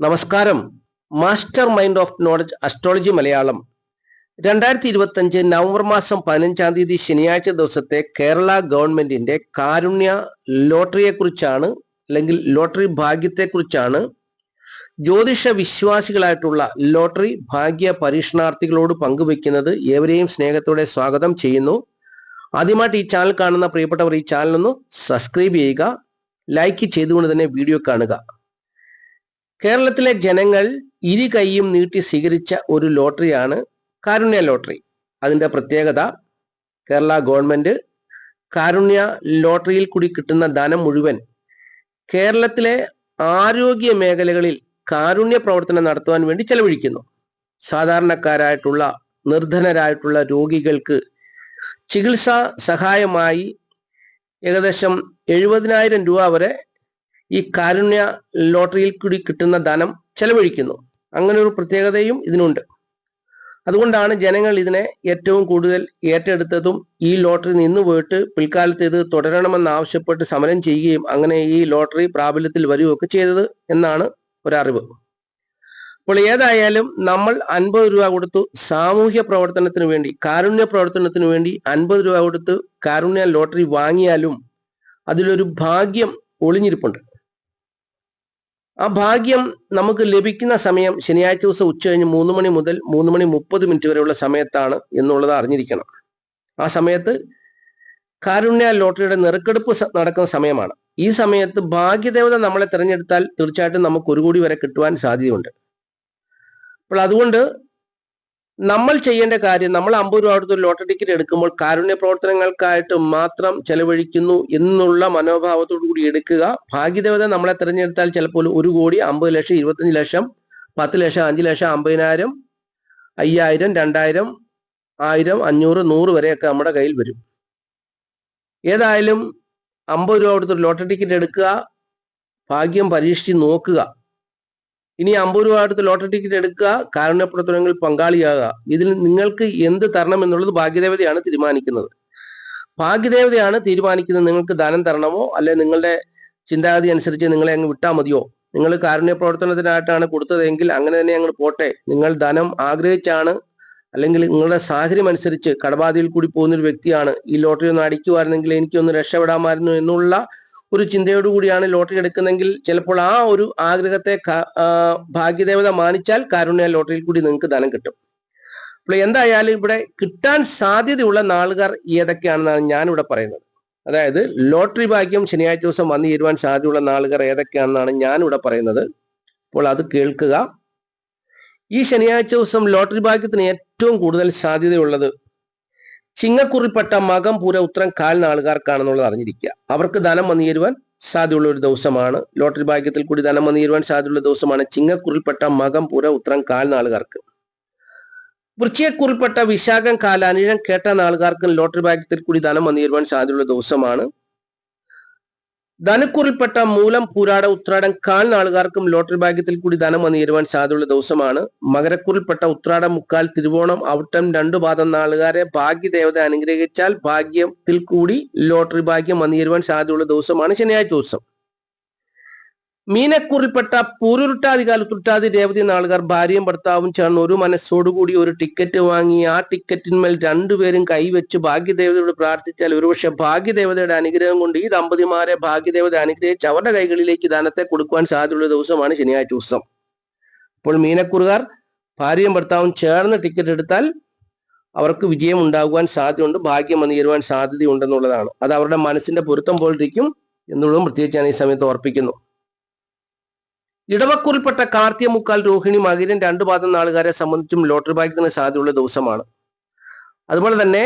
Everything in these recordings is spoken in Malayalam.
നമസ്കാരം. Master mind of knowledge astrology Malayalam. രണ്ടായിരത്തി ഇരുപത്തഞ്ച് നവംബർ മാസം പതിനഞ്ചാം തീയതി ശനിയാഴ്ച ദിവസത്തെ കേരള ഗവൺമെന്റിന്റെ കാരുണ്യ ലോട്ടറിയെ കുറിച്ചാണ് അല്ലെങ്കിൽ ലോട്ടറി ഭാഗ്യത്തെക്കുറിച്ചാണ് ജ്യോതിഷ വിശ്വാസികളായിട്ടുള്ള ലോട്ടറി ഭാഗ്യ പരീക്ഷണാർത്ഥികളോട് പങ്കുവെക്കുന്നത് ഏവരെയും സ്നേഹത്തോടെ സ്വാഗതം ചെയ്യുന്നു. ആദ്യമായിട്ട് ഈ ചാനൽ കാണുന്ന പ്രിയപ്പെട്ടവർ ഈ ചാനൽ ഒന്ന് സബ്സ്ക്രൈബ് ചെയ്യുക ലൈക്ക് ചെയ്തുകൊണ്ട് തന്നെ വീഡിയോ കാണുക. കേരളത്തിലെ ജനങ്ങൾ ഇരു കൈയും നീട്ടി സ്വീകരിച്ച ഒരു ലോട്ടറിയാണ് കാരുണ്യ ലോട്ടറി. അതിന്റെ പ്രത്യേകത കേരള ഗവൺമെന്റ് കാരുണ്യ ലോട്ടറിയിൽ കൂടി കിട്ടുന്ന ധനം മുഴുവൻ കേരളത്തിലെ ആരോഗ്യ മേഖലകളിൽ കാരുണ്യ പ്രവർത്തനം നടത്തുവാൻ വേണ്ടി ചെലവഴിക്കുന്നു. സാധാരണക്കാരായിട്ടുള്ള നിർധനരായിട്ടുള്ള രോഗികൾക്ക് ചികിത്സാ സഹായമായി ഏകദേശം എഴുപതിനായിരം രൂപ വരെ ഈ കാരുണ്യ ലോട്ടറിയിൽ കൂടി കിട്ടുന്ന ധനം ചെലവഴിക്കുന്നു. അങ്ങനെ ഒരു പ്രത്യേകതയും ഇതിനുണ്ട്. അതുകൊണ്ടാണ് ജനങ്ങൾ ഇതിനെ ഏറ്റവും കൂടുതൽ ഏറ്റെടുത്തതും ഈ ലോട്ടറി നിന്ന് പോയിട്ട് പിൽക്കാലത്ത് ഇത് തുടരണമെന്ന് ആവശ്യപ്പെട്ട് സമരം ചെയ്യുകയും അങ്ങനെ ഈ ലോട്ടറി പ്രാബല്യത്തിൽ വരികയൊക്കെ ചെയ്തത് എന്നാണ് ഒരറിവ്. അപ്പോൾ ഏതായാലും നമ്മൾ അൻപത് രൂപ കൊടുത്തു സാമൂഹ്യ പ്രവർത്തനത്തിന് വേണ്ടി കാരുണ്യ പ്രവർത്തനത്തിന് വേണ്ടി അൻപത് രൂപ കൊടുത്ത് കാരുണ്യ ലോട്ടറി വാങ്ങിയാലും അതിലൊരു ഭാഗ്യം ഒളിഞ്ഞിരിപ്പുണ്ട്. ആ ഭാഗ്യം നമുക്ക് ലഭിക്കുന്ന സമയം ശനിയാഴ്ച ദിവസം ഉച്ച കഴിഞ്ഞ് മൂന്ന് മണി മുതൽ മൂന്ന് മണി മുപ്പത് മിനിറ്റ് വരെയുള്ള സമയത്താണ് എന്നുള്ളത് അറിഞ്ഞിരിക്കണം. ആ സമയത്ത് കാരുണ്യ ലോട്ടറിയുടെ നെറുക്കെടുപ്പ് നടക്കുന്ന സമയമാണ്. ഈ സമയത്ത് ഭാഗ്യദേവത നമ്മളെ തിരഞ്ഞെടുത്താൽ തീർച്ചയായിട്ടും നമുക്ക് ഒരു കോടി വരെ കിട്ടുവാൻ സാധ്യതയുണ്ട്. അപ്പോൾ അതുകൊണ്ട് നമ്മൾ ചെയ്യേണ്ട കാര്യം നമ്മൾ അമ്പത് രൂപ അടുത്ത് ലോട്ടറി ടിക്കറ്റ് എടുക്കുമ്പോൾ കാരുണ്യ പ്രവർത്തനങ്ങൾക്കായിട്ട് മാത്രം ചെലവഴിക്കുന്നു എന്നുള്ള മനോഭാവത്തോടു കൂടി എടുക്കുക. ഭാഗ്യദേവത നമ്മളെ തിരഞ്ഞെടുത്താൽ ചിലപ്പോൾ ഒരു കോടി അമ്പത് ലക്ഷം ഇരുപത്തഞ്ച് ലക്ഷം പത്ത് ലക്ഷം അഞ്ച് ലക്ഷം അമ്പതിനായിരം അയ്യായിരം രണ്ടായിരം ആയിരം അഞ്ഞൂറ് നൂറ് വരെയൊക്കെ നമ്മുടെ കയ്യിൽ വരും. ഏതായാലും അമ്പത് രൂപ അടുത്ത് ലോട്ടറി ടിക്കറ്റ് എടുക്കുക. ഭാഗ്യം പരീക്ഷിച്ച് നോക്കുക. ഇനി അമ്പത് രൂപ അടുത്ത് ലോട്ടറി ടിക്കറ്റ് എടുക്കുക കാരുണ്യ പ്രവർത്തനങ്ങളിൽ പങ്കാളിയാകുക. ഇതിൽ നിങ്ങൾക്ക് എന്ത് തരണം എന്നുള്ളത് ഭാഗ്യദേവതയാണ് തീരുമാനിക്കുന്നത്. ഭാഗ്യദേവതയാണ് തീരുമാനിക്കുന്നത് നിങ്ങൾക്ക് ദാനം തരണമോ അല്ലെ നിങ്ങളുടെ ചിന്താഗതി അനുസരിച്ച് നിങ്ങളെ അങ്ങ് വിട്ടാൽ മതിയോ? നിങ്ങൾ കാരുണ്യ പ്രവർത്തനത്തിനായിട്ടാണ് കൊടുത്തതെങ്കിൽ അങ്ങനെ തന്നെ അങ്ങ് പോട്ടെ. നിങ്ങൾ ധനം ആഗ്രഹിച്ചാണ് അല്ലെങ്കിൽ നിങ്ങളുടെ സാഹചര്യം അനുസരിച്ച് കടബാധയിൽ കൂടി പോകുന്ന ഒരു വ്യക്തിയാണ് ഈ ലോട്ടറി ഒന്ന് അടിക്കുമായിരുന്നെങ്കിൽ എനിക്കൊന്ന് രക്ഷപ്പെടാമായിരുന്നു എന്നുള്ള ഒരു ചിന്തയോടുകൂടിയാണ് ലോട്ടറി എടുക്കുന്നെങ്കിൽ ചിലപ്പോൾ ആ ഒരു ആഗ്രഹത്തെ ഭാഗ്യദേവത മാനിച്ചാൽ കാരുണ്യ ലോട്ടറിയിൽ കൂടി നിങ്ങൾക്ക് ധനം കിട്ടും. അപ്പോൾ എന്തായാലും ഇവിടെ കിട്ടാൻ സാധ്യതയുള്ള നാളുകാർ ഏതൊക്കെയാണെന്നാണ് ഞാനിവിടെ പറയുന്നത്. അതായത് ലോട്ടറി ഭാഗ്യം ശനിയാഴ്ച ദിവസം വന്നു ചേരുവാൻ സാധ്യതയുള്ള നാളുകാർ ഏതൊക്കെയാണെന്നാണ് ഞാനിവിടെ പറയുന്നത്. അപ്പോൾ അത് കേൾക്കുക. ഈ ശനിയാഴ്ച ദിവസം ലോട്ടറി ഭാഗ്യത്തിന് ഏറ്റവും കൂടുതൽ സാധ്യതയുള്ളത് ചിങ്ങക്കുറിപ്പെട്ട മകം പൂര ഉത്തരം കാലിന് നാളുകാർക്കാണെന്നുള്ളത് അറിഞ്ഞിരിക്കുക. അവർക്ക് ധനം വന്നു ചേരുവാൻ സാധ്യതയുള്ള ഒരു ദിവസമാണ്. ലോട്ടറി ഭാഗ്യത്തിൽ കൂടി ധനം വന്നു ചേരുവാൻ സാധ്യതയുള്ള ദിവസമാണ് ചിങ്ങക്കുറിൽപ്പെട്ട മകം പൂര ഉത്തരം കാലിന് നാളുകാർക്ക്. വൃശ്ചികക്കുറിൽപ്പെട്ട വിശാഖം കാല കേട്ട നാളുകാർക്കും ലോട്ടറി ഭാഗ്യത്തിൽ കൂടി ധനം വന്നു ചേരുവാൻ സാധ്യതയുള്ള ദിവസമാണ്. ധനക്കുറിൽപ്പെട്ട മൂലം പൂരാട ഉത്രാടം കാലിന് ആളുകാർക്കും ലോട്ടറി ഭാഗ്യത്തിൽ കൂടി ധനം വന്നു ചേരുവാൻ സാധ്യതയുള്ള ദിവസമാണ്. മകരക്കുറിൽപ്പെട്ട ഉത്രാടം മുക്കാൽ തിരുവോണം ഔട്ടം രണ്ടു പാദം നാളുകാരെ ഭാഗ്യദേവത അനുഗ്രഹിച്ചാൽ ഭാഗ്യത്തിൽ കൂടി ലോട്ടറി ഭാഗ്യം വന്നു ചേരുവാൻ സാധ്യതയുള്ള ദിവസമാണ് ശനിയാഴ്ച ദിവസം. മീനക്കുറിൽപ്പെട്ട പൂരുരുട്ടാതി കാലത്തുരുട്ടാതി രേവതി നാളുകാർ ഭാര്യയും ഭർത്താവും ചേർന്ന് ഒരു മനസ്സോടുകൂടി ഒരു ടിക്കറ്റ് വാങ്ങി. ആ ടിക്കറ്റിന്മേൽ രണ്ടുപേരും കൈവച്ച് ഭാഗ്യദേവതയോട് പ്രാർത്ഥിച്ചാൽ ഒരുപക്ഷെ ഭാഗ്യദേവതയുടെ അനുഗ്രഹം കൊണ്ട് ഈ ദമ്പതിമാരെ ഭാഗ്യദേവത അനുഗ്രഹിച്ച് അവരുടെ കൈകളിലേക്ക് ദാനത്തെ കൊടുക്കുവാൻ സാധ്യതയുള്ള ദിവസമാണ് ശനിയാഴ്ച ദിവസം. അപ്പോൾ മീനക്കുറുകാർ ഭാര്യയും ഭർത്താവും ചേർന്ന് ടിക്കറ്റ് എടുത്താൽ അവർക്ക് വിജയം ഉണ്ടാകുവാൻ സാധ്യതയുണ്ട് ഭാഗ്യം വന്നു ചേരുവാൻ സാധ്യതയുണ്ടെന്നുള്ളതാണ്. അത് അവരുടെ മനസ്സിന്റെ പൊരുത്തം പോലിരിക്കും എന്നുള്ളതും പ്രത്യേകിച്ച് ഞാൻ ഈ സമയത്ത് ഓർപ്പിക്കുന്നു. ഇടവക്കുറിൽപ്പെട്ട കാർത്തിയ മുക്കാൽ രോഹിണി മകിരൻ രണ്ടു പാദം നാളുകാരെ സംബന്ധിച്ചും ലോട്ടറി ഭാഗ്യത്തിന് സാധ്യതയുള്ള ദിവസമാണ്. അതുപോലെ തന്നെ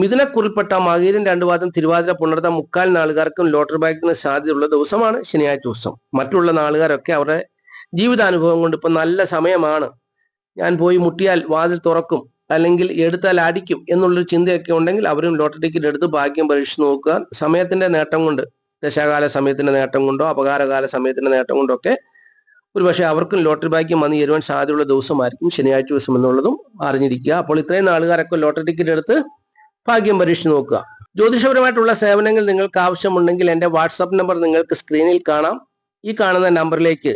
മിഥുനക്കുറിൽപ്പെട്ട മകീരൻ രണ്ടു പാദം തിരുവാതിര പുണർത്ത മുക്കാൽ നാളുകാർക്കും ലോട്ടറി ഭാഗ്യത്തിന് സാധ്യതയുള്ള ദിവസമാണ് ശനിയാഴ്ച ദിവസം. മറ്റുള്ള നാളുകാരൊക്കെ അവരുടെ ജീവിതാനുഭവം കൊണ്ട് ഇപ്പൊ നല്ല സമയമാണ്. ഞാൻ പോയി മുട്ടിയാൽ വാതിൽ തുറക്കും അല്ലെങ്കിൽ എടുത്താൽ അടിക്കും എന്നുള്ളൊരു ചിന്തയൊക്കെ ഉണ്ടെങ്കിൽ അവരും ലോട്ടറി ടിക്കറ്റ് എടുത്ത് ഭാഗ്യം പരീക്ഷിച്ച് നോക്കുക. സമയത്തിന്റെ നേട്ടം കൊണ്ട് ദശാകാല സമയത്തിന്റെ നേട്ടം കൊണ്ടോ അപകാരകാല സമയത്തിന്റെ നേട്ടം കൊണ്ടോ ഒക്കെ ഒരുപക്ഷെ അവർക്കും ലോട്ടറി ഭാഗ്യം വന്ന് ചേരുവാൻ സാധ്യതയുള്ള ദിവസമായിരിക്കും ശനിയാഴ്ച ദിവസം എന്നുള്ളതും അറിഞ്ഞിരിക്കുക. അപ്പോൾ ഇത്രയും നാളുകാരൊക്കെ ലോട്ടറി ടിക്കറ്റ് എടുത്ത് ഭാഗ്യം പരീക്ഷിച്ച് നോക്കുക. ജ്യോതിഷപരമായിട്ടുള്ള സേവനങ്ങൾ നിങ്ങൾക്ക് ആവശ്യമുണ്ടെങ്കിൽ എന്റെ വാട്സാപ്പ് നമ്പർ നിങ്ങൾക്ക് സ്ക്രീനിൽ കാണാം. ഈ കാണുന്ന നമ്പറിലേക്ക്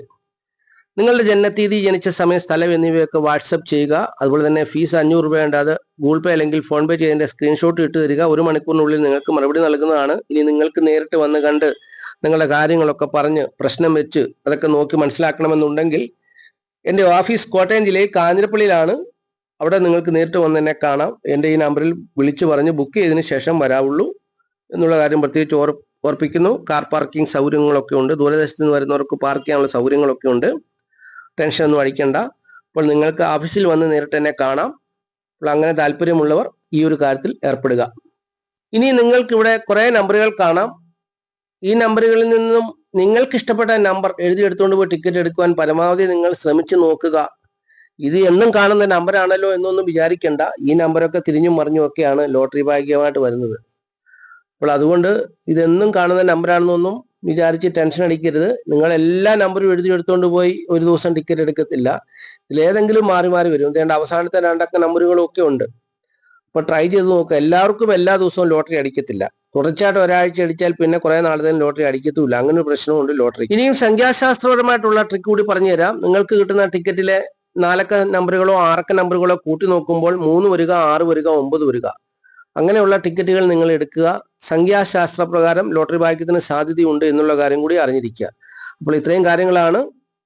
നിങ്ങളുടെ ജനനത്തീയതി ജനിച്ച സമയം സ്ഥലം എന്നിവയൊക്കെ വാട്സപ്പ് ചെയ്യുക. അതുപോലെ തന്നെ ഫീസ് അഞ്ഞൂറ് രൂപയുണ്ട് അത് ഗൂഗിൾ പേ അല്ലെങ്കിൽ ഫോൺ പേ ചെയ്തതിന്റെ സ്ക്രീൻഷോട്ട് ഇട്ട് തരിക. ഒരു മണിക്കൂറിനുള്ളിൽ നിങ്ങൾക്ക് മറുപടി നൽകുന്നതാണ്. ഇനി നിങ്ങൾക്ക് നേരിട്ട് വന്ന് കണ്ട് നിങ്ങളുടെ കാര്യങ്ങളൊക്കെ പറഞ്ഞ് പ്രശ്നം വെച്ച് അതൊക്കെ നോക്കി മനസ്സിലാക്കണമെന്നുണ്ടെങ്കിൽ എന്റെ ഓഫീസ് കോട്ടയം ജില്ലയിൽ കാഞ്ഞിരപ്പള്ളിയിലാണ്. അവിടെ നിങ്ങൾക്ക് നേരിട്ട് വന്ന് എന്നെ കാണാം. എന്റെ ഈ നമ്പറിൽ വിളിച്ചു പറഞ്ഞ് ബുക്ക് ചെയ്തതിന് ശേഷം വരാവുള്ളൂ എന്നുള്ള കാര്യം പ്രത്യേകിച്ച് ഓർ ഓർപ്പിക്കുന്നു. കാർ പാർക്കിംഗ് സൗകര്യങ്ങളൊക്കെ ഉണ്ട്. ദൂരദേശത്ത് നിന്ന് വരുന്നവർക്ക് പാർക്ക് ചെയ്യാനുള്ള സൗകര്യങ്ങളൊക്കെ ഉണ്ട്. ടെൻഷൻ ഒന്നും അടിക്കണ്ട. അപ്പോൾ നിങ്ങൾക്ക് ഓഫീസിൽ വന്ന് നേരിട്ട് എന്നെ കാണാം. അപ്പോൾ അങ്ങനെ താല്പര്യമുള്ളവർ ഈ ഒരു കാര്യത്തിൽ ഏർപ്പെടുക. ഇനി നിങ്ങൾക്ക് ഇവിടെ കുറേ നമ്പറുകൾ കാണാം. ഈ നമ്പറുകളിൽ നിന്നും നിങ്ങൾക്ക് ഇഷ്ടപ്പെട്ട നമ്പർ എഴുതിയെടുത്തുകൊണ്ട് പോയി ടിക്കറ്റ് എടുക്കുവാൻ പരമാവധി നിങ്ങൾ ശ്രമിച്ചു നോക്കുക. ഇത് എന്നും കാണുന്ന നമ്പറാണല്ലോ എന്നൊന്നും വിചാരിക്കേണ്ട. ഈ നമ്പറൊക്കെ തിരിഞ്ഞും മറിഞ്ഞും ഒക്കെയാണ് ലോട്ടറി ഭാഗ്യമായിട്ട് വരുന്നത്. അപ്പോൾ അതുകൊണ്ട് ഇതെന്നും കാണുന്ന നമ്പറാണെന്നൊന്നും വിചാരിച്ച് ടെൻഷൻ അടിക്കരുത്. നിങ്ങൾ എല്ലാ നമ്പറും എഴുതിയെടുത്തുകൊണ്ട് പോയി ഒരു ദിവസം ടിക്കറ്റ് എടുക്കത്തില്ല. ഇതിലേതെങ്കിലും മാറി മാറി വരും. ഇതേണ്ട അവസാനത്തെ രണ്ടക്ക നമ്പറുകളും ഒക്കെ ഉണ്ട്. അപ്പൊ ട്രൈ ചെയ്ത് നോക്കുക എല്ലാവർക്കും എല്ലാ ദിവസവും ലോട്ടറി അടിക്കത്തില്ല. തുടർച്ചയായിട്ട് ഒരാഴ്ച അടിച്ചാൽ പിന്നെ കുറെ നാളത്തേന് ലോട്ടറി അടിക്കത്തുമില്ല. അങ്ങനെ ഒരു പ്രശ്നമുണ്ട് ലോട്ടറി ഇനിയും സംഖ്യാശാസ്ത്രപരമായിട്ടുള്ള ട്രിക്ക് കൂടി പറഞ്ഞു തരാം നിങ്ങൾക്ക് കിട്ടുന്ന ടിക്കറ്റിലെ നാലക്ക നമ്പറുകളോ ആറക്ക നമ്പറുകളോ കൂട്ടി നോക്കുമ്പോൾ മൂന്ന് വരിക ആറ് വരിക ഒമ്പത് വരിക. അങ്ങനെയുള്ള ടിക്കറ്റുകൾ നിങ്ങൾ എടുക്കുക. സംഖ്യാശാസ്ത്ര പ്രകാരം ലോട്ടറി ഭാഗ്യത്തിന് സാധ്യതയുണ്ട് എന്നുള്ള കാര്യം കൂടി അറിഞ്ഞിരിക്കുക. അപ്പോൾ ഇത്രയും കാര്യങ്ങളാണ്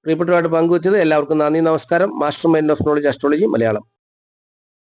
പ്രിയപ്പെട്ടവരായിട്ട് പങ്കുവച്ചത്. എല്ലാവർക്കും നന്ദി നമസ്കാരം. Master mind of knowledge astrology Malayalam.